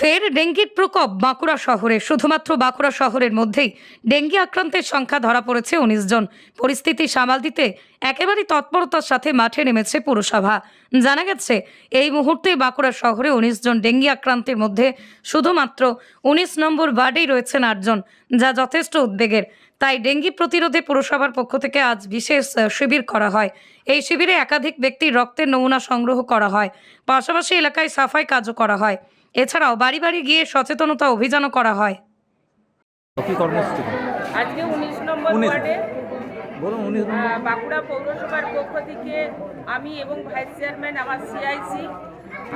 ফের ডেঙ্গির প্রকোপ বাঁকুড়া শহরে। শুধুমাত্র বাঁকুড়া শহরের মধ্যেই ডেঙ্গি আক্রান্তের সংখ্যা ধরা পড়েছে উনিশ জন। পরিস্থিতি সামাল দিতে একেবারেই তৎপরতার সাথে মাঠে নেমেছে পুরসভা। জানা গেছে, এই মুহূর্তে বাঁকুড়া শহরে উনিশ জন ডেঙ্গি আক্রান্তের মধ্যে শুধুমাত্র উনিশ নম্বর ওয়ার্ডেই রয়েছেন আটজন যা যথেষ্ট উদ্বেগের। তাই ডেঙ্গি প্রতিরোধে পুরসভার পক্ষ থেকে আজ বিশেষ শিবির করা হয়। এই শিবিরে একাধিক ব্যক্তির রক্তের নমুনা সংগ্রহ করা হয়। পাশাপাশি এলাকায় সাফাই কাজও করা হয়। এছাড়াও বাড়ি বাড়ি গিয়ে সচেতনতা অভিযানও করা হয়। আজকে উনিশ নম্বর ওয়ার্ডে বাঁকুড়া পৌরসভার পক্ষ থেকে আমি এবং ভাইস চেয়ারম্যান আমার সিআইসি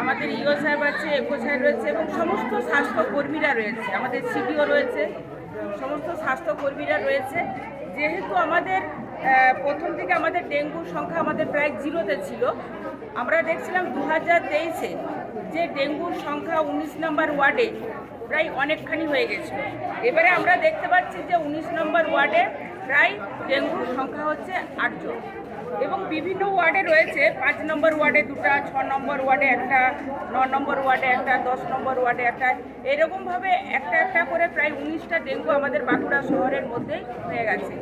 আমাদের ইও সাহেব আছে একো সাহেব রয়েছে এবং সমস্ত স্বাস্থ্যকর্মীরা রয়েছে আমাদের সিডিও রয়েছে। সমস্ত স্বাস্থ্যকর্মীরা রয়েছে। যেহেতু আমাদের প্রথম থেকে আমাদের ডেঙ্গুর সংখ্যা আমাদের প্রায় জিরোতে ছিল, আমরা দেখছিলাম দু হাজার তেইশে যে ডেঙ্গুর সংখ্যা উনিশ নম্বর ওয়ার্ডে প্রায় অনেকখানি হয়ে গেছিল। এবারে আমরা দেখতে পাচ্ছি যে উনিশ নম্বর ওয়ার্ডে প্রায় ডেঙ্গুর সংখ্যা হচ্ছে আটজন। এবং বিভিন্ন ওয়ার্ডে রয়েছে। পাঁচ নম্বর ওয়ার্ডে দুটা, ছ নম্বর ওয়ার্ডে একটা, ন নম্বর ওয়ার্ডে একটা, দশ নম্বর ওয়ার্ডে একটা। এরকমভাবে একটা একটা করে প্রায় উনিশটা ডেঙ্গু আমাদের বাঁকুড়া শহরের মধ্যেই হয়ে গেছে।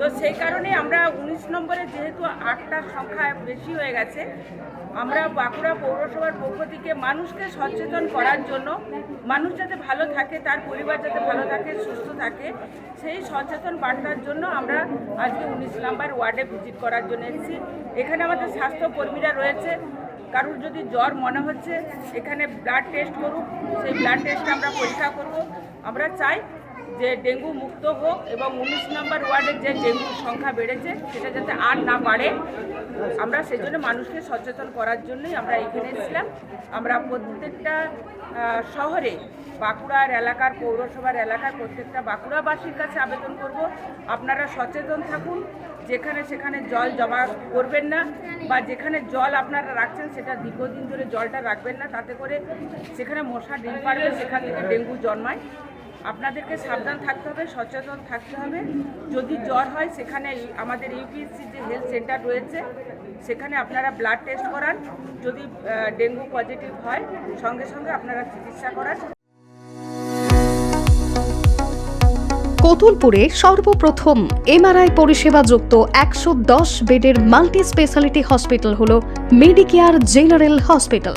তো সেই কারণে আমরা উনিশ নম্বরে যেহেতু আটটার সংখ্যা বেশি হয়ে গেছে, আমরা বাঁকুড়া পৌরসভার পক্ষ থেকে মানুষকে সচেতন করার জন্য, মানুষ যাতে ভালো থাকে, তার পরিবার যাতে ভালো থাকে, সুস্থ থাকে, সেই সচেতন বার্তার জন্য আমরা আজকে উনিশ নম্বর ওয়ার্ডে ভিজিট করার জন্য এসেছি। এখানে আমাদের স্বাস্থ্যকর্মীরা রয়েছে, কারোর যদি জ্বর মনে হচ্ছে, এখানে ব্লাড টেস্ট করুক, সেই ব্লাড টেস্ট আমরা পরীক্ষা করব। আমরা চাই যে ডেঙ্গু মুক্ত হোক এবং উনিশ নম্বর ওয়ার্ডের যে ডেঙ্গুর সংখ্যা বেড়েছে, সেটা যাতে আর না বাড়ে, আমরা সেই জন্য মানুষকে সচেতন করার জন্যই আমরা এখানে এসেছিলাম। আমরা প্রত্যেকটা শহরে বাঁকুড়ার এলাকার, পৌরসভার এলাকার প্রত্যেকটা বাঁকুড়াবাসীর কাছে আবেদন করব। আপনারা সচেতন থাকুন, যেখানে সেখানে জল জমা করবেন না বা যেখানে জল আপনারা রাখছেন, সেটা দীর্ঘদিন ধরে জলটা রাখবেন না। তাতে করে সেখানে মশা ডিম পারলে সেখান থেকে ডেঙ্গু জন্মায়। আপনাদেরকে সাবধান থাকতে হবে, সচেতন থাকতে হবে। যদি জ্বর হয়, সেখানে আমাদের ইউপিএসসি যে হেলথ সেন্টার রয়েছে, সেখানে আপনারা ব্লাড টেস্ট করান। যদি ডেঙ্গু পজিটিভ হয়, সঙ্গে সঙ্গে আপনারা চিকিৎসা করান। কতুলপুরে সর্বপ্রথম এমআরআই পরিষেবা যুক্ত একশো দশ বেডের মাল্টি স্পেশালিটি হসপিটাল হল মেডিকেয়ার জেনারেল হসপিটাল।